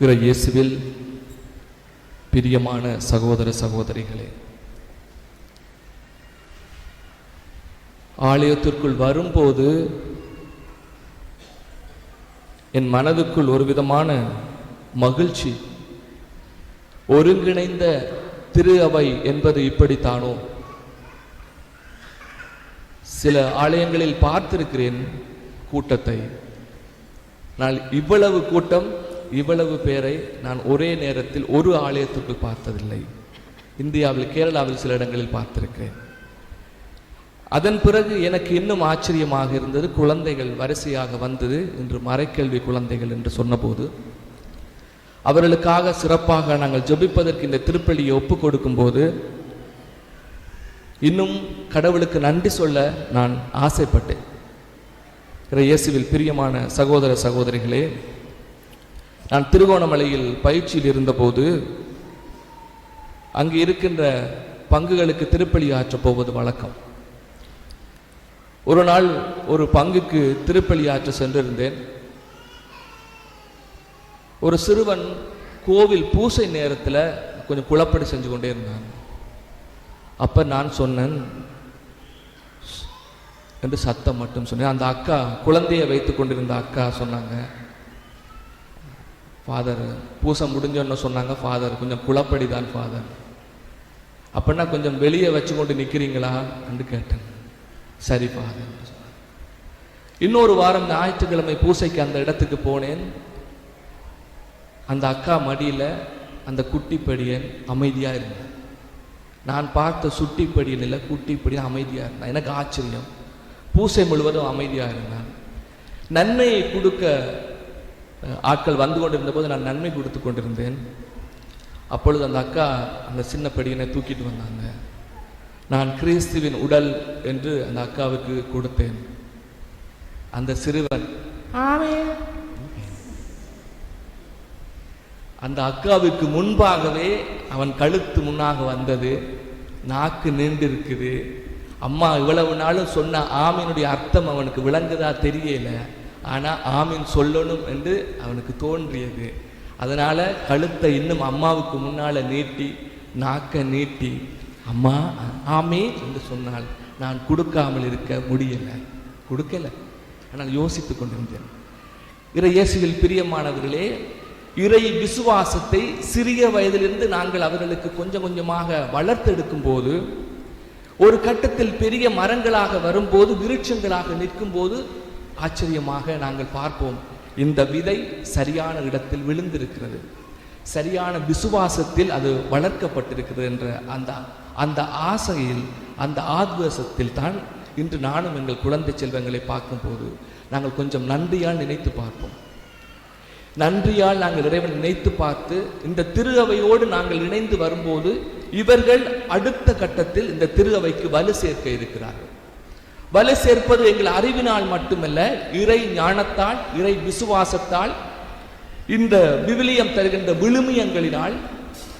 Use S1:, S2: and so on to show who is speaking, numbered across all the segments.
S1: இறை இயேசுவில் பிரியமான சகோதர சகோதரிகளே ஆலயத்திற்குள் வரும்போது என் மனதுக்குள் ஒரு விதமான மகிழ்ச்சி ஒருங்கிணைந்த திரு அவை என்பது இப்படித்தானோ சில ஆலயங்களில் பார்த்திருக்கிறேன் கூட்டத்தை. நான் இவ்வளவு கூட்டம் இவ்வளவு பேரை நான் ஒரே நேரத்தில் ஒரு ஆலயத்திற்கு பார்த்ததில்லை. இந்தியாவில் கேரளாவில் சில இடங்களில் பார்த்திருக்கிறேன். அதன் பிறகு எனக்கு இன்னும் ஆச்சரியமாக இருந்தது குழந்தைகள் வரிசையாக வந்தது இன்று மறைக்கல்வி குழந்தைகள் என்று சொன்னபோது அவர்களுக்காக சிறப்பாக நாங்கள் ஜெபிப்பதற்கு இந்த திருப்பலியை ஒப்பு கொடுக்கும்போது இன்னும் கடவுளுக்கு நன்றி சொல்ல நான் ஆசைப்பட்டேன். இயேசுவில் பிரியமான சகோதர சகோதரிகளே நான் திருகோணமலையில் பயிற்சியில் இருந்தபோது அங்கு இருக்கின்ற பங்குகளுக்கு திருப்பலி ஆற்றப் போவது வழக்கம். ஒரு நாள் ஒரு பங்குக்கு திருப்பலி ஆற்ற சென்றிருந்தேன். ஒரு சிறுவன் கோவில் பூசை நேரத்தில் கொஞ்சம் குழப்படி செஞ்சு கொண்டே இருந்தான். அப்ப நான் சொன்னேன் என்று சத்தம் மட்டும் சொன்னேன். அந்த அக்கா குழந்தையை வைத்து கொண்டிருந்த அக்கா சொன்னாங்க ஃபாதர் பூசை முடிஞ்சோன்னு சொன்னாங்க ஃபாதர் கொஞ்சம் குழப்படி தான் ஃபாதர் அப்படின்னா கொஞ்சம் வெளியே வச்சு கொண்டு நிற்கிறீங்களா என்று கேட்டேன். சரி ஃபாதர் இன்னொரு வாரம் ஞாயிற்றுக்கிழமை பூசைக்கு அந்த இடத்துக்கு போனேன். அந்த அக்கா மடியில் அந்த குட்டி படியன் அமைதியாக இருந்தேன். நான் பார்த்த சுட்டி படியன் இல்லை குட்டி படியன் அமைதியாக இருந்தான். எனக்கு ஆச்சரியம். பூசை முழுவதும் அமைதியாக இருந்தான். நன்மையை கொடுக்க ஆட்கள் வந்து கொண்டிருந்த போது நான் நன்மை கொடுத்து கொண்டிருந்தேன். அப்பொழுது அந்த அக்கா அந்த சின்ன படியனை தூக்கிட்டு வந்தாங்க. நான் கிறிஸ்துவின் உடல் என்று அந்த அக்காவுக்கு கொடுத்தேன். அந்த சிறுவன் அந்த அக்காவுக்கு முன்பாகவே அவன் கழுத்து முன்னாக வந்தது. நாக்கு நீண்டு இருக்குது அம்மா இவ்வளவு நாளும் சொன்ன ஆமீனுடைய அர்த்தம் அவனுக்கு விளங்குதா தெரியல. ஆனால் ஆமீன் சொல்லணும் என்று அவனுக்கு தோன்றியது. அதனால் கழுத்தை இன்னும் அம்மாவுக்கு முன்னால் நீட்டி நாக்க நீட்டி அம்மா ஆமே என்று சொன்னால் நான் கொடுக்காமல் இருக்க முடியலை. கொடுக்கல. ஆனால் யோசித்து கொண்டிருந்தேன். இறை இயேசுவில் பிரியமானவர்களே இறை விசுவாசத்தை சிறிய வயதிலிருந்து நாங்கள் அவர்களுக்கு கொஞ்சம் கொஞ்சமாக வளர்த்தெடுக்கும் போது ஒரு கட்டத்தில் பெரிய மரங்களாக வரும்போது விருட்சங்களாக நிற்கும் போது ஆச்சரியமாக நாங்கள் பார்ப்போம். இந்த விதை சரியான இடத்தில் விழுந்திருக்கிறது. சரியான விசுவாசத்தில் அது வளர்க்கப்பட்டிருக்கிறது என்ற அந்த அந்த ஆசையில் அந்த ஆத்வேசத்தில் தான் இன்று நானும் எங்கள் குழந்தை செல்வங்களை பார்க்கும்போது நாங்கள் கொஞ்சம் நன்றியால் நினைத்து பார்ப்போம். நன்றியால் நாங்கள் இறைவன் நினைத்து பார்த்து இந்த திரு அவையோடு நாங்கள் இணைந்து வரும்போது இவர்கள் அடுத்த கட்டத்தில் இந்த திரு அவைக்கு வலு சேர்க்க இருக்கிறார்கள். வலு சேர்ப்பது எங்கள் அறிவினால் மட்டுமல்ல இறை ஞானத்தால் இறை விசுவாசத்தால் இந்த விவிலியம் தருகின்ற விழுமியங்களினால்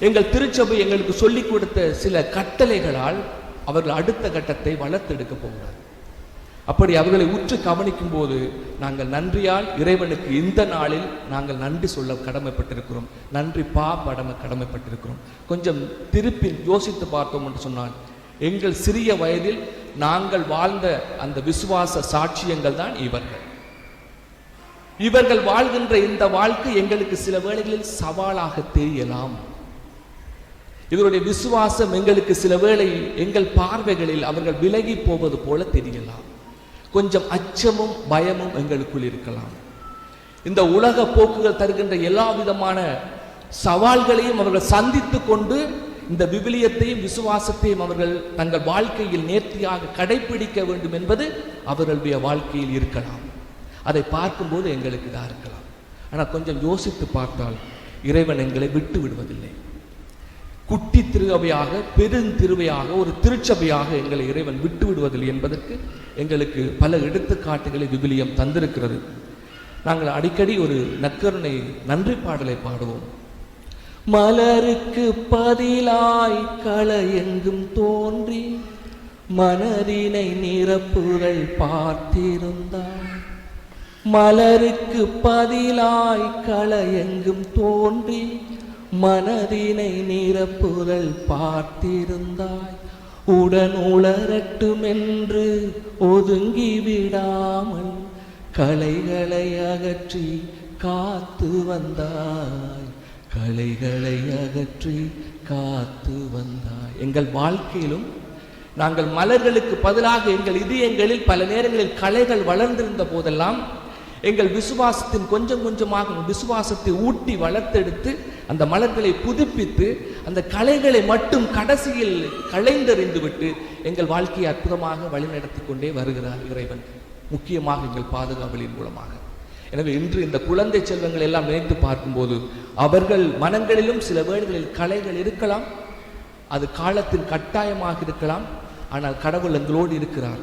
S1: எங்கள் திருச்சபை எங்களுக்கு சொல்லிக் கொடுத்த சில கட்டளைகளால் அவர்கள் அடுத்த கட்டத்தை வளர்த்தெடுக்க போகிறார். அப்படி அவர்களை உற்று கவனிக்கும் போது நாங்கள் நன்றியால் இறைவனுக்கு இந்த நாளில் நாங்கள் நன்றி சொல்ல கடமைப்பட்டிருக்கிறோம். நன்றி பா படம கடமைப்பட்டிருக்கிறோம். கொஞ்சம் திருப்பி யோசித்து பார்த்தோம் என்று சொன்னால் எங்கள் சிறிய வயதில் நாங்கள் வாழ்ந்த அந்த விசுவாச சாட்சியங்கள் தான் இவர்கள். இவர்கள் வாழ்கின்ற இந்த வாழ்க்கை எங்களுக்கு சில வேளைகளில் சவாலாக தெரியலாம். இவருடைய விசுவாசம் எங்களுக்கு சில வேளை எங்கள் பார்வைகளில் அவர்கள் விலகி போவது போல தெரியலாம். கொஞ்சம் அச்சமும் பயமும் எங்களுக்குள் இருக்கலாம். இந்த உலக போக்குகள் தருகின்ற எல்லா விதமான சவால்களையும் அவர்கள் சந்தித்து கொண்டு இந்த விவிலியத்தையும் விசுவாசத்தையும் அவர்கள் தங்கள் வாழ்க்கையில் நேர்த்தியாக கடைபிடிக்க வேண்டும் என்பது அவர்களுடைய வாழ்க்கையில் இருக்கலாம். அதை பார்க்கும்போது எங்களுக்கு இதாக இருக்கலாம். ஆனால் கொஞ்சம் யோசித்து பார்த்தால் இறைவன் எங்களை விட்டு விடுவதில்லை. குட்டி திருவையாக பெருந்திருவையாக ஒரு திருச்சபையாக எங்களை இறைவன் விட்டு விடுவதில்லை என்பதற்கு எங்களுக்கு பல எடுத்துக்காட்டுகளை விவிலியம் தந்திருக்கிறது. நாங்கள் அடிக்கடி ஒரு நற்கருணை நன்றி பாடலை பாடுவோம். மலருக்கு பதிலாய் களை எங்கும் தோன்றி மனதினை நிரப்புகள் பார்த்திருந்தாய். மலருக்கு பதிலாய் களையெங்கும் தோன்றி மனதினை நிரப்புதல் பார்த்திருந்தாய். உடன் உளரட்டுமென்று ஒதுங்கி விடாமல் களைகளை அகற்றி காத்து வந்தாய். களைகளை அகற்றி காத்து வந்தாய். எங்கள் வாழ்க்கையிலும் நாங்கள் மலர்களுக்கு பதிலாக எங்கள் இதயங்களில் பல நேரங்களில் களைகள் வளர்ந்திருந்த போதெல்லாம் எங்கள் விசுவாசத்தின் கொஞ்சம் கொஞ்சமாக விசுவாசத்தை ஊட்டி வளர்த்தெடுத்து அந்த மலர்களை புதுப்பித்து அந்த கலைகளை மட்டும் கடைசியில் களைந்தறிந்து விட்டு எங்கள் வாழ்க்கையை அற்புதமாக வழிநடத்தி கொண்டே வருகிறார் இறைவன். முக்கியமாக எங்கள் பாதுகாவலின் மூலமாக. எனவே இன்று இந்த குழந்தை செல்வங்கள் எல்லாம் நினைத்து பார்க்கும்போது அவர்கள் மனங்களிலும் சில வேடுகளில் கலைகள் இருக்கலாம் அது காலத்தின் கட்டாயமாக இருக்கலாம் ஆனால் கடவுள் எங்களோடு இருக்கிறார்.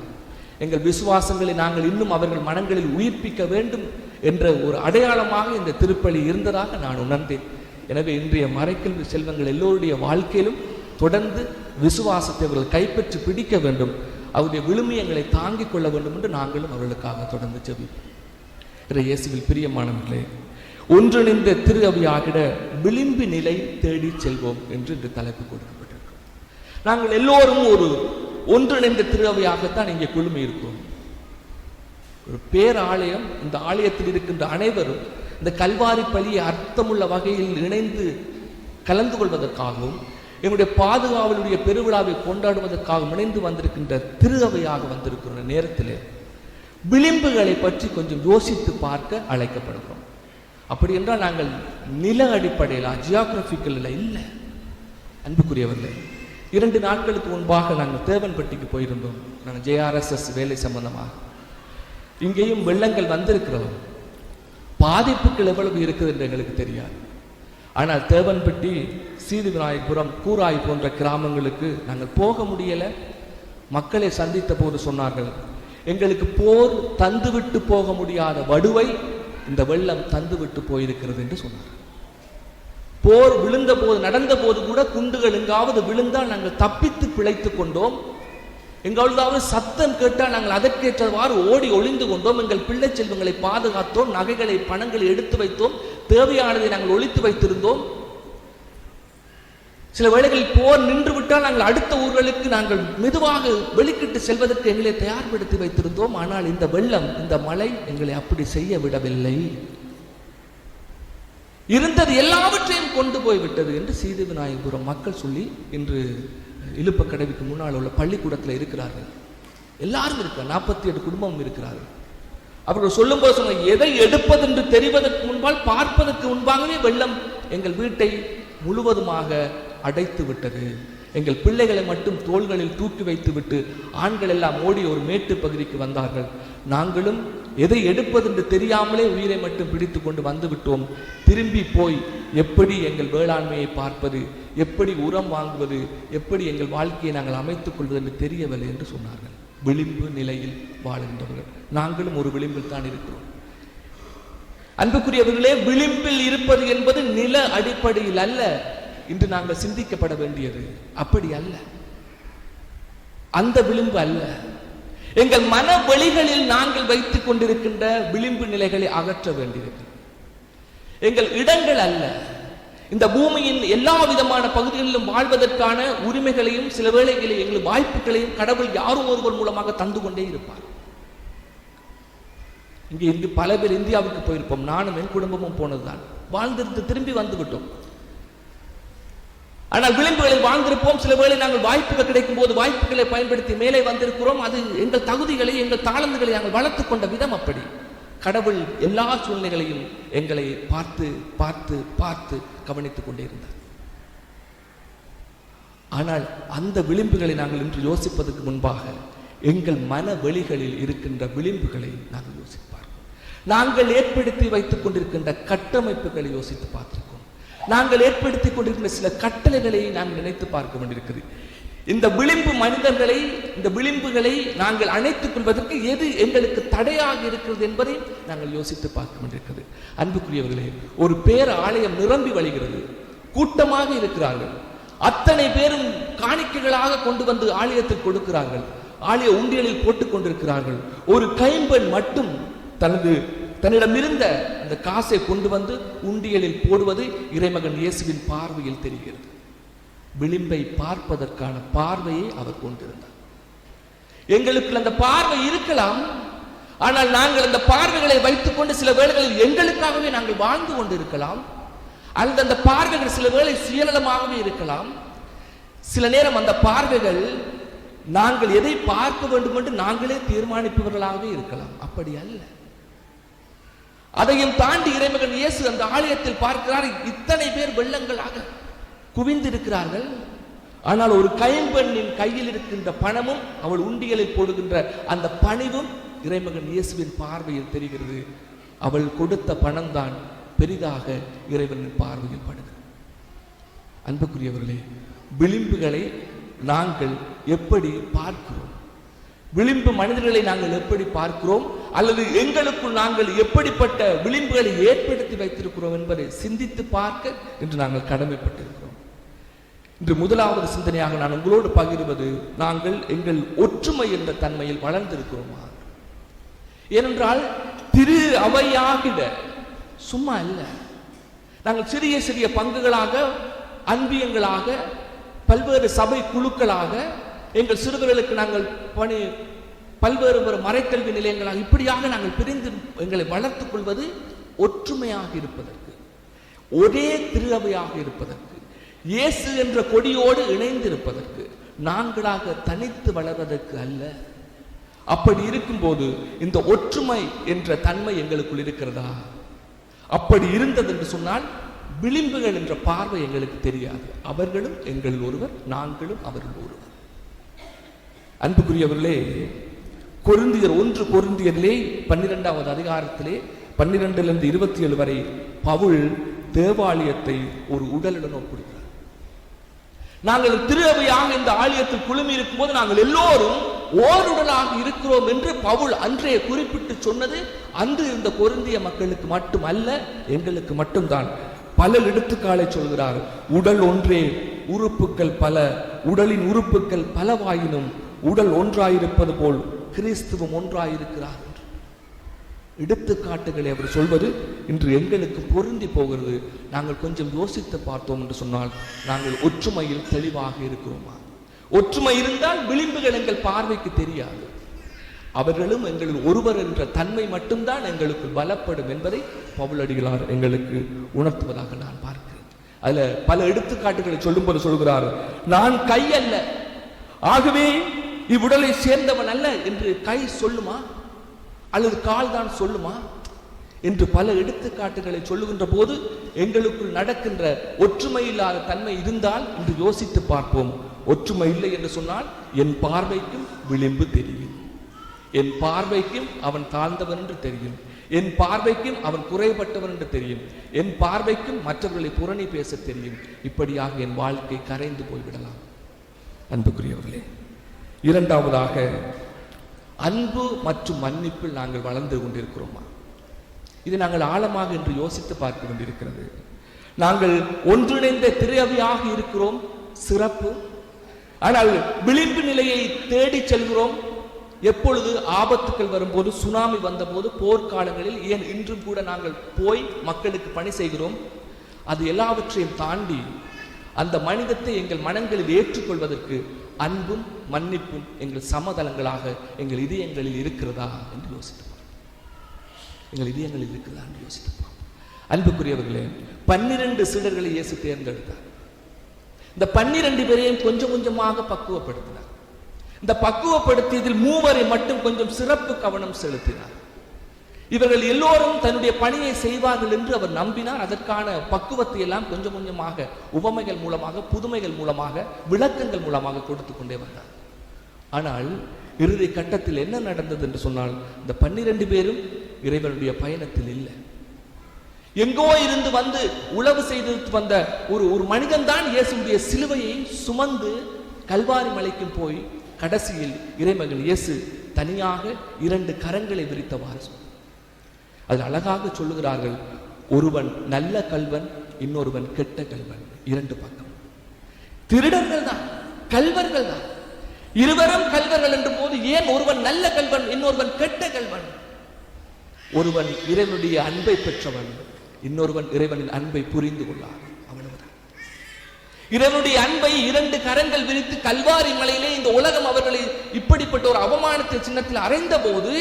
S1: எங்கள் விசுவாசங்களை நாங்கள் இன்னும் அவர்கள் மனங்களில் உயிர்ப்பிக்க வேண்டும் என்ற ஒரு அடையாளமாக இந்த திருப்பலி இருந்ததாக நான் உணர்ந்தேன். எனவே இன்றைய மறைக்கல்வி செல்வங்கள் எல்லோருடைய வாழ்க்கையிலும் தொடர்ந்து விசுவாசத்தை அவர்கள் கைப்பற்றி பிடிக்க வேண்டும் அவருடைய விழுமியங்களை தாங்கிக் கொள்ள வேண்டும் என்று நாங்களும் அவர்களுக்காக தொடர்ந்து செவிப்போம் இயேசுவில் பிரியமானவர்களே ஒன்றிணைந்த திரு அவையாகிட விளிம்பு நிலை தேடி செல்வோம் என்று இந்த தலைப்பு கொடுக்கப்பட்டிருக்கும். நாங்கள் எல்லோரும் ஒரு ஒன்றிணைந்த திருவையாகத்தான் இங்கே குழுமி இருக்கிறோம் ஒரு பேராலயம் இந்த ஆலயத்தில் இருக்கின்ற அனைவரும் இந்த கல்வாரி பலியை அர்த்தமுள்ள வகையில் இணைந்து கலந்து கொள்வதற்காகவும் எங்களுடைய பாதுகாவலுடைய பெருவிழாவை கொண்டாடுவதற்காகவும் இணைந்து வந்திருக்கின்ற திருவையாக வந்திருக்கிற நேரத்திலே விளிம்புகளை பற்றி கொஞ்சம் யோசித்து பார்க்க அழைக்கப்படுகிறோம். அப்படி என்றால் நாங்கள் நில அடிப்படையில் ஜியோகிராபிக்கல் இல்லை. அன்புக்குரியவர்களே இரண்டு நாட்களுக்கு முன்பாக நாங்கள் தேவன்பட்டிக்கு போயிருந்தோம். நாங்கள் ஜேஆர்எஸ்எஸ் வேலை சம்பந்தமாக. இங்கேயும் வெள்ளங்கள் வந்திருக்கிறோம். பாதிப்புகள் எவ்வளவு இருக்குது என்று எங்களுக்கு தெரியாது. ஆனால் தேவன்பட்டி சீது விநாயகபுரம் கூராய் போன்ற கிராமங்களுக்கு நாங்கள் போக முடியலை. மக்களை சந்தித்த போது சொன்னார்கள் எங்களுக்கு போர் தந்துவிட்டு போக முடியாத வடுவை இந்த வெள்ளம் தந்துவிட்டு போயிருக்கிறது என்று சொன்னார். போர் விழுந்த போது நடந்த போது கூட குண்டுகள் எங்காவது விழுந்தால் நாங்கள் தப்பித்து பிழைத்துக் கொண்டோம். எங்காவது சத்தம் கேட்டால் நாங்கள் அதற்கேற்றவாறு ஓடி ஒளிந்து கொண்டோம். எங்கள் பிள்ளை செல்வங்களை பாதுகாத்தோம். நகைகளை பணங்களை எடுத்து வைத்தோம். தேவையானதை நாங்கள் ஒழித்து வைத்திருந்தோம். சில வேளைகளில் போர் நின்று விட்டால் நாங்கள் அடுத்த ஊர்களுக்கு நாங்கள் மெதுவாக வெளிக்கிட்டு செல்வதற்கு எங்களை தயார்படுத்தி வைத்திருந்தோம். ஆனால் இந்த வெள்ளம் இந்த மழை எங்களை அப்படி செய்ய விடவில்லை. இருந்தது எல்லாவற்றையும் கொண்டு போய்விட்டது என்று சீதவிநாயகபுரம் மக்கள் சொல்லி இன்று இழுப்ப கடவிக்கு முன்னால் உள்ள பள்ளிக்கூடத்தில் இருக்கிறார்கள். எல்லாரும் இருக்கிறார் நாற்பத்தி எட்டு குடும்பம் இருக்கிறார்கள். அவர்கள் சொல்லும்போது சொன்ன எதை எடுப்பதென்று தெரிவதற்கு முன்பால் பார்ப்பதற்கு முன்பாகவே வெள்ளம் எங்கள் வீட்டை முழுவதுமாக அடைத்து விட்டது. எங்கள் பிள்ளைகளை மட்டும் தோள்களில் தூக்கி வைத்து விட்டு ஆண்கள் எல்லாம் ஓடி ஒரு மேட்டு பகுதிக்கு வந்தார்கள். நாங்களும் எதை எடுப்பது என்று தெரியாமலே உயிரை மட்டும் பிடித்து கொண்டு வந்துவிட்டோம் திரும்பி போய் எப்படி எங்கள் வேளாண்மையை பார்ப்பது? எப்படி உரம் வாங்குவது? எப்படி எங்கள் வாழ்க்கையை நாங்கள் அமைத்துக் கொள்வது என்று தெரியவில்லை என்று சொன்னார்கள். விளிம்பு நிலையில் வாழ்கின்றவர்கள் நாங்களும் ஒரு விளிம்பில் தான் இருக்கிறோம். அன்புக்குரியவர்களே விளிம்பில் இருப்பது என்பது நில அடிப்படையில் அல்ல. இன்று நாங்கள் சிந்திக்கப்பட வேண்டியது அப்படி அல்ல. அந்த விளிம்பு அல்ல. எங்கள் மன வெளிகளில் நாங்கள் வைத்துக் கொண்டிருக்கின்ற விளிம்பு நிலைகளை அகற்ற வேண்டியது. எங்கள் இடங்கள் அல்ல. இந்த பூமியின் எல்லா விதமான பகுதிகளிலும் வாழ்வதற்கான உரிமைகளையும் சில வேளைகளில் எங்கள் வாய்ப்புகளையும் கடவுள் யாரும் ஒருவர் மூலமாக தந்து கொண்டே இருப்பார். இங்கே இங்கு பல பேர் இந்தியாவுக்கு போயிருப்போம். நானும் என் குடும்பமும் போனதுதான். வாழ்ந்திருந்து திரும்பி வந்து விட்டோம் ஆனால் விளிம்புகளை வாழ்ந்திருப்போம். சில வேளை நாங்கள் வாய்ப்புகள் கிடைக்கும் போது வாய்ப்புகளை பயன்படுத்தி மேலே வந்திருக்கிறோம். அது எங்கள் தகுதிகளை எங்கள் தாளந்துகளை நாங்கள் வளர்த்து கொண்ட விதம் அப்படி. கடவுள் எல்லா சூழ்நிலைகளையும் எங்களை பார்த்து பார்த்து பார்த்து கவனித்துக் கொண்டே இருந்தார். ஆனால் அந்த விளிம்புகளை நாங்கள் இன்று யோசிப்பதற்கு முன்பாக எங்கள் மன வெளிகளில் இருக்கின்ற விளிம்புகளை நாங்கள் யோசிப்பார் நாங்கள் ஏற்படுத்தி வைத்துக் கொண்டிருக்கின்ற கட்டமைப்புகளை யோசித்து பார்த்திருக்கோம் நாங்கள் ஏற்படுத்திக் கொண்டிருக்கிற சில கட்டளைகளை நாங்கள் நினைத்து பார்க்க வேண்டியிருக்கிறது. இந்த விளிம்பு மனிதர்களை இந்த விளிம்புகளை நாங்கள் அணைத்துக் கொள்வதற்கு எது எங்களுக்கு தடையாக இருக்கிறது என்பதை நாங்கள் யோசித்து பார்க்க வேண்டியிருக்கிறது. அன்புக்குரியவர்களே ஒரு பேர் ஆலயம் நிரம்பி வழிகிறது. கூட்டமாக இருக்கிறார்கள். அத்தனை பேரும் காணிக்கைகளாக கொண்டு வந்து ஆலயத்தில் கொடுக்கிறார்கள். ஆலய உண்டியலில் போட்டுக் கொண்டிருக்கிறார்கள். ஒரு கைம்பெண் மட்டும் தனது தன்னிடம் இருந்த அந்த காசை கொண்டு வந்து உண்டியலில் போடுவது இறைமகன் இயேசுவின் பார்வையில் தெரிகிறது. விளிம்பை பார்ப்பதற்கான பார்வையை அவர் கொண்டிருந்தார். எங்களுக்கு அந்த பார்வை இருக்கலாம். ஆனால் நாங்கள் அந்த பார்வைகளை வைத்துக்கொண்டு சில வேளைகளில் எங்களுக்காகவே நாங்கள் வாழ்ந்து கொண்டு இருக்கலாம் அல்லது அந்த பார்வைகள் சில வேளை சுயநலமாகவே இருக்கலாம். சில நேரம் அந்த பார்வைகள் நாங்கள் எதை பார்க்க வேண்டும் என்று நாங்களே தீர்மானிப்பவர்களாகவே இருக்கலாம். அப்படி அல்ல. அதையும் தாண்டி இறைமகன் இயேசு அந்த ஆலயத்தில் பார்க்கிறார். இத்தனை பேர் வெள்ளங்களாக குவிந்திருக்கிறார்கள். ஆனால் ஒரு கைம்பெண்ணின் கையில் இருக்கின்ற பணமும் அவள் உண்டியலில் போடுகின்ற அந்த பணிவும் இறைமகன் இயேசுவின் பார்வையில் தெரிகிறது. அவள் கொடுத்த பணம் தான் பெரிதாக இறைவனின் பார்வையில் படுகிறது. அன்புக்குரியவர்களே விளிம்புகளை நாங்கள் எப்படி பார்க்கிறோம்? விளிம்பு மனிதர்களை நாங்கள் எப்படி பார்க்கிறோம்? அல்லது எங்களுக்குள் நாங்கள் எப்படிப்பட்ட விளிம்புகளை ஏற்படுத்தி வைத்திருக்கிறோம் என்பதை சிந்தித்து பார்க்க இன்று நாங்கள் கடமைப்பட்டிருக்கிறோம். இன்று முதலாவது சிந்தனையாக நான் உங்களோடு பகிர்வது நாங்கள் எங்கள் ஒற்றுமை என்ற தன்மையில் வளர்ந்திருக்கிறோமா? ஏனென்றால் திரு அவையாகிட சும்மா இல்ல. நாங்கள் சிறிய சிறிய பங்குகளாக அன்பியங்களாக பல்வேறு சபை குழுக்களாக எங்கள் சிறுவர்களுக்கு நாங்கள் பணி பல்வேறு ஒரு மறைக்கல்வி நிலையங்களாக இப்படியாக நாங்கள் பிரிந்து எங்களை வளர்த்துக் கொள்வது ஒற்றுமையாக இருப்பதற்கு ஒரே திருவையாக இருப்பதற்கு இயேசு என்ற கொடியோடு இணைந்திருப்பதற்கு நாங்களாக தனித்து வளர்வதற்கு அல்ல. அப்படி இருக்கும்போது இந்த ஒற்றுமை என்ற தன்மை எங்களுக்குள் இருக்கிறதா? அப்படி இருந்தது என்று சொன்னால் விளிம்புகள் என்ற பார்வை எங்களுக்கு தெரியாது. அவர்களும் எங்களில் ஒருவர் நாங்களும் அவர்கள் ஒருவர். அன்புக்குரியவர்களே கொருந்தியர் ஒன்று கொருந்தியரிலே பன்னிரெண்டாவது அதிகாரத்திலே பன்னிரெண்டிலிருந்து இருபத்தி ஏழு வரை பவுல் தேவாலயத்தை ஒரு உடலுடன் ஒப்பிடுகிறார் நாங்கள் திருவையாக இந்த ஆலயத்தில் குழுமி இருக்கும்போது நாங்கள் எல்லோரும் ஓருடலாக இருக்கிறோம் என்று பவுல் அன்றைய குறிப்பிட்டு சொன்னது அன்று இருந்த பொருந்திய மக்களுக்கு மட்டுமல்ல எங்களுக்கு மட்டும்தான். பல எடுத்துக்காலை சொல்கிறார் உடல் ஒன்றே உறுப்புகள் பல உடலின் உறுப்புகள் பலவாயினும் உடல் ஒன்றாயிருப்பது போல் கிறிஸ்துவம் ஒன்றாயிருக்கிறார் என்று. எடுத்துக்காட்டுகளை அவர் சொல்வது இன்று எங்களுக்கு பொருந்தி போகிறது. நாங்கள் கொஞ்சம் யோசித்து பார்த்தோம் என்று சொன்னால் நாங்கள் ஒற்றுமையில் தெளிவாக இருக்கிறோமா? ஒற்றுமை இருந்தால் விளிம்புகள் எங்கள் பார்வைக்கு தெரியாது. அவர்களும் எங்களில் ஒருவர் என்ற தன்மை மட்டும்தான் எங்களுக்கு பலப்படும் என்பதை பவுலடிகளார் எங்களுக்கு உணர்த்துவதாக நான் பார்க்கிறேன். அதுல பல எடுத்துக்காட்டுகளை சொல்லும்போது சொல்கிறார் நான் கை அல்ல ஆகவே இவ்வுடலை சேர்ந்தவன் அல்ல என்று கை சொல்லுமா? அல்லது கால் தான் சொல்லுமா? என்று பல எடுத்துக்காட்டுகளை சொல்லுகின்ற போது எங்களுக்குள் நடக்கின்ற ஒற்றுமை இல்லாத தன்மை இருந்தால் என்று யோசித்து பார்ப்போம். ஒற்றுமை இல்லை என்று சொன்னால் என் பார்வைக்கும் விளிம்பு தெரியும். என் பார்வைக்கும் அவன் தாழ்ந்தவன் என்று தெரியும். என் பார்வைக்கும் அவன் குறைபட்டவன் என்று தெரியும். என் பார்வைக்கும் மற்றவர்களை புரணி பேச தெரியும். இப்படியாக என் வாழ்க்கை கரைந்து போய்விடலாம். அன்புக்குரியவர்களே இரண்டாவதாக அன்பு மற்றும் மன்னிப்பில் நாங்கள் வளர்ந்து கொண்டிருக்கிறோமா? இது நாங்கள் ஆழமாக என்று யோசித்து பார்த்து கொண்டிருக்கிறது. நாங்கள் ஒன்றிணைந்த திரையவியாக இருக்கிறோம் சிறப்பு. ஆனால் விளிம்பு நிலையை தேடி செல்கிறோம். எப்பொழுது ஆபத்துக்கள் வரும்போது சுனாமி வந்தபோது போர்க்காலங்களில் ஏன் இன்றும் கூட நாங்கள் போய் மக்களுக்கு பணி செய்கிறோம்? அது எல்லாவற்றையும் தாண்டி அந்த மனிதத்தை எங்கள் மனங்களில் ஏற்றுக்கொள்வதற்கு அன்பும் மன்னிப்பும் எங்கள் சமதளங்களாக எங்கள் இதயங்களில் இருக்கிறதா என்று யோசித்து எங்கள் இதயங்களில் இருக்கிறதா என்று யோசித்து அன்புக்குரியவர்களே பன்னிரண்டு சீடர்களை இயேசு தேர்ந்தெடுத்தார். இந்த பன்னிரண்டு பேரையும் கொஞ்சம் கொஞ்சமாக பக்குவப்படுத்தினார். இந்த பக்குவப்படுத்தியதில் மூவரை மட்டும் கொஞ்சம் சிறப்பு கவனம் செலுத்தினார். இவர்கள் எல்லோரும் தன்னுடைய பணியை செய்வார்கள் என்று அவர் நம்பினார். அதற்கான பக்குவத்தை எல்லாம் கொஞ்சம் கொஞ்சமாக உவமைகள் மூலமாக புதுமைகள் மூலமாக விளக்கங்கள் மூலமாக கொடுத்து கொண்டே வந்தார். ஆனால் இறுதி கட்டத்தில் என்ன நடந்தது என்று சொன்னால் இந்த பன்னிரண்டு பேரும் இறைவனுடைய பயணத்தில் இல்லை. எங்கோ இருந்து வந்து உழவு செய்து வந்த ஒரு ஒரு மனிதன் தான் இயேசுடைய சிலுவையை சுமந்து கல்வாரி மலைக்கு போய் கடைசியில் இறைமகன் இயேசு தனியாக இரண்டு கரங்களை விரித்தவாறு சொன்னார். அதில் அழகாக சொல்லுகிறார்கள் ஒருவன் நல்ல கல்வன் இன்னொருவன் கெட்ட கல்வன். இரண்டு பக்கம். திருடர்கள் தான் கல்வர்கள் தான். இருவரும் கல்வர்கள் என்ற போது ஏன் ஒருவன் நல்ல கல்வன் இன்னொருவன் கெட்ட கல்வன்? ஒருவன் இறைவனுடைய அன்பை பெற்றவன் இன்னொருவன் இறைவனின் அன்பை புரிந்து கொள்ளான் அவ்வளவுதான். இறைவனுடைய அன்பை இரண்டு கரங்கள் விரித்து கல்வாரி மலையிலே இந்த உலகம் அவர்களை இப்படிப்பட்ட ஒரு அவமானத்தை சின்னத்தில் அறைந்த போது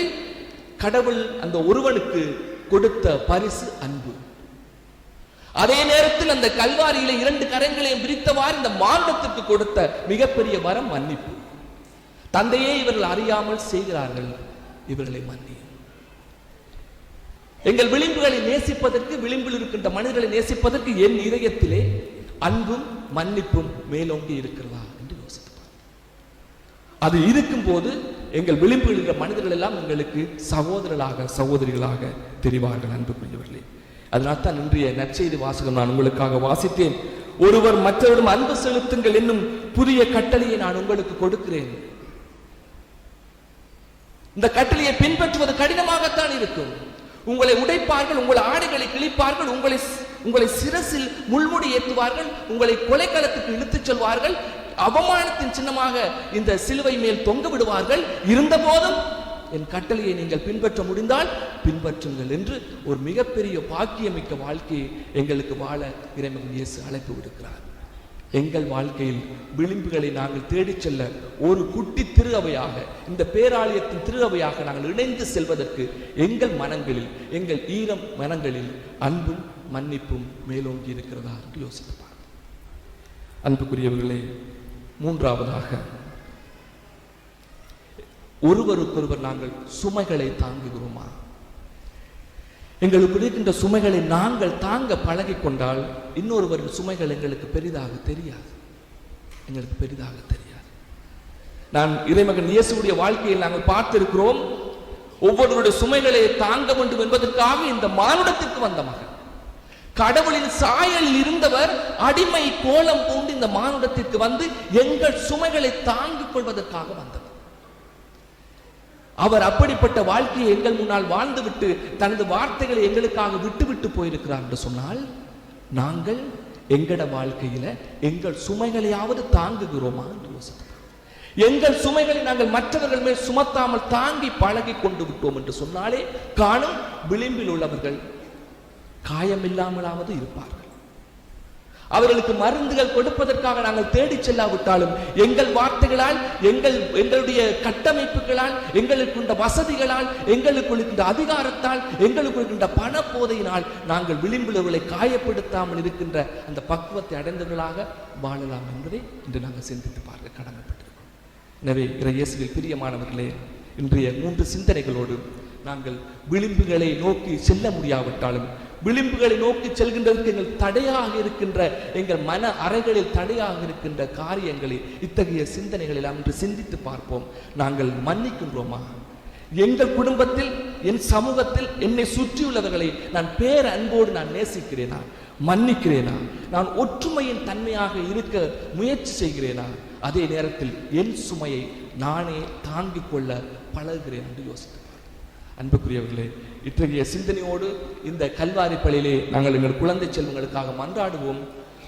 S1: கடவுள் அந்த ஒருவனுக்கு கொடுத்த பரிசு அன்பு. அதே நேரத்தில் அந்த கல்வாரியில இரண்டு கரங்களையும் விரித்தவாறு இந்த மாண்டத்திற்கு கொடுத்த மிகப்பெரிய வரம் மன்னிப்பு. தந்தையே இவர்கள் அறியாமல் செய்கிறார்கள் இவர்களை மன்னி. எங்கள் விளிம்புகளை நேசிப்பதற்கு விளிம்பில் இருக்கின்ற மனிதர்களை நேசிப்பதற்கு என் இதயத்திலே அன்பும் மன்னிப்பும் மேலோங்கி இருக்கிறதா என்று யோசித்து அது இருக்கும் போது எங்கள் விளிம்பு இருக்கிற மனிதர்கள் எல்லாம் எங்களுக்கு சகோதரர்களாக சகோதரிகளாக தெரிவார்கள் அன்புக்குரியவர்களே. அதனால் தான் இன்றைய நற்செய்தி வாசகம் நான் உங்களுக்காக வாசித்தேன். ஒருவர் மற்றவரிடம் அன்பு செலுத்துங்கள் என்னும் புதிய கட்டளையை நான் உங்களுக்கு கொடுக்கிறேன். இந்த கட்டளையை பின்பற்றுவது கடினமாகத்தான் இருக்கும். உங்களை உடைப்பார்கள் உங்கள் ஆடைகளை கிழிப்பார்கள் உங்களை உங்களை சிரசில் முள்முடி ஏற்றுவார்கள் உங்களை கொலைக்களத்துக்கு இழுத்துச் செல்வார்கள் அவமானத்தின் சின்னமாக இந்த சிலுவை மேல் தொங்க விடுவார்கள். இருந்த போதும் என் கட்டளையை நீங்கள் பின்பற்ற முடிந்தால் பின்பற்றுங்கள் என்று ஒரு மிகப்பெரிய பாக்கியமிக்க வாழ்க்கையை எங்களுக்கு வாழ இறைமகன் இயேசு அழைப்பு விடுக்கிறார். எங்கள் வாழ்க்கையில் விளிம்புகளை நாங்கள் தேடிச் செல்ல ஒரு குட்டி திருஅவையாக இந்த பேராலயத்தின் திருஅவையாக நாங்கள் இணைந்து செல்வதற்கு எங்கள் மனங்களில் எங்கள் ஈரம் மனங்களில் அன்பும் மன்னிப்பும் மேலோங்கி இருக்கிறதா? என்று யோசித்து பார்ப்போம். அன்புக்குரியவர்களே மூன்றாவதாக ஒருவருக்கொருவர் நாங்கள் சுமைகளை தாங்குகிறோமா? எங்களுக்கு இருக்கின்ற சுமைகளை நாங்கள் தாங்க பழகி கொண்டால் இன்னொருவரின் சுமைகள் எங்களுக்கு பெரிதாக தெரியாது. எங்களுக்கு பெரிதாக தெரியாது. நான் இறைமகன் இயேசுடைய வாழ்க்கையில் நாங்கள் பார்த்திருக்கிறோம் ஒவ்வொருவருடைய சுமைகளை தாங்க வேண்டும் என்பதற்காக இந்த மானுடத்திற்கு வந்த மகன். கடவுளின் சாயல் இருந்தவர் அடிமை கோலம் பூண்டு இந்த மானுடத்திற்கு வந்து எங்கள் சுமைகளை தாங்கிக் கொள்வதற்காக வந்தவர். அவர் அப்படிப்பட்ட வாழ்க்கையை எங்கள் முன்னால் வாழ்ந்துவிட்டு தனது வார்த்தைகளை எங்களுக்காக விட்டுவிட்டு போயிருக்கிறார் என்று சொன்னால் நாங்கள் எங்கட வாழ்க்கையில எங்கள் சுமைகளையாவது தாங்குகிறோமா என்று யோசித்தார் எங்கள் சுமைகளை நாங்கள் மற்றவர்கள் மேல் சுமத்தாமல் தாங்கி பழகி கொண்டு விட்டோம் என்று சொன்னாலே காணும் விளிம்பில் உள்ளவர்கள் காயமில்லாமலாவது இருப்பார்கள். அவர்களுக்கு மருந்துகள் கொடுப்பதற்காக நாங்கள் தேடிச் செல்லாவிட்டாலும் எங்கள் வார்த்தைகளால் எங்கள் எங்களுடைய கட்டமைப்புகளால் எங்களுக்கு இருந்த வசதிகளால் எங்களுக்கு இருக்கின்ற அதிகாரத்தால் எங்களுக்கு இருக்கின்ற பண போதையினால் நாங்கள் விளிம்புலவர்களை காயப்படுத்தாமல் இருக்கின்ற அந்த பக்குவத்தை அடைந்தவர்களாக வாழலாம் என்பதை இன்று நாங்கள் சிந்தித்து பார்க்க கடமைப்பட்டிருக்கிறோம். எனவே இயேசுவில் பிரியமானவர்களே இன்றைய மூன்று சிந்தனைகளோடு நாங்கள் விளிம்புகளை நோக்கி செல்ல முடியாவிட்டாலும் விளிம்புகளை நோக்கி செல்கின்றதற்கு எங்கள் தடையாக இருக்கின்ற எங்கள் மன அறைகளில் தடையாக இருக்கின்ற காரியங்களை இத்தகைய சிந்தனைகளை எல்லாம் இன்று சிந்தித்து பார்ப்போம். நாங்கள் மன்னிக்கின்றோமா? எங்கள் குடும்பத்தில் என் சமூகத்தில் என்னை சுற்றியுள்ளவர்களை நான் பேர் அன்போடு நான் நேசிக்கிறேனா? மன்னிக்கிறேனா? நான் ஒற்றுமையின் தன்மையாக இருக்க முயற்சி செய்கிறேனா? அதே நேரத்தில் என் சுமையை நானே தாங்கிக் கொள்ள பழகிறேன் என்று யோசித்து அன்புக்குரியவர்களே இத்தகைய சிந்தனையோடு இந்த கல்வாரி பள்ளியிலே நாங்கள் எங்கள் குழந்தை செல்வங்களுக்காக மன்றாடுவோம்.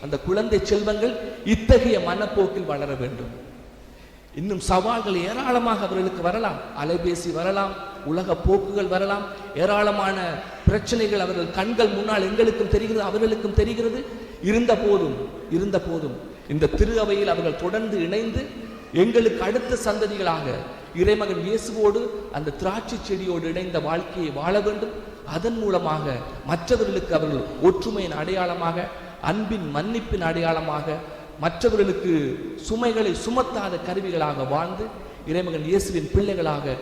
S1: அந்த குழந்தை செல்வங்கள் இத்தகைய மனப்போக்கில் வளர வேண்டும். இன்னும் சவால்கள் ஏராளமாக அவர்களுக்கு வரலாம். அலைபேசி வரலாம் உலக போக்குகள் வரலாம் ஏராளமான பிரச்சனைகள் அவர்கள் கண்கள் முன்னால் எங்களுக்கும் தெரிகிறது அவர்களுக்கும் தெரிகிறது. இருந்த போதும் இருந்த போதும் இந்த திரு அவையில் அவர்கள் தொடர்ந்து இணைந்து எங்களுக்கு அடுத்த சந்ததிகளாக இறைமகன் இயேசுவோடு அந்த திராட்சை செடியோடு இணைந்த வாழ்க்கையை வாழ வேண்டும். அதன் மூலமாக மற்றவர்களுக்கு அவர்கள் ஒற்றுமையின் அடையாளமாக அன்பின் மன்னிப்பின் அடையாளமாக மற்றவர்களுக்கு சுமைகளை சுமத்தாத கருவிகளாக வாழ்ந்து இறைமகன் இயேசுவின் பிள்ளைகளாக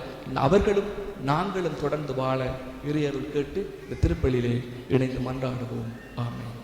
S1: அவர்களும் நாங்களும் தொடர்ந்து வாழ இறையருள் கேட்டு இந்த திருப்பலியிலே இணைந்து மன்றாடுவோம். ஆமாம்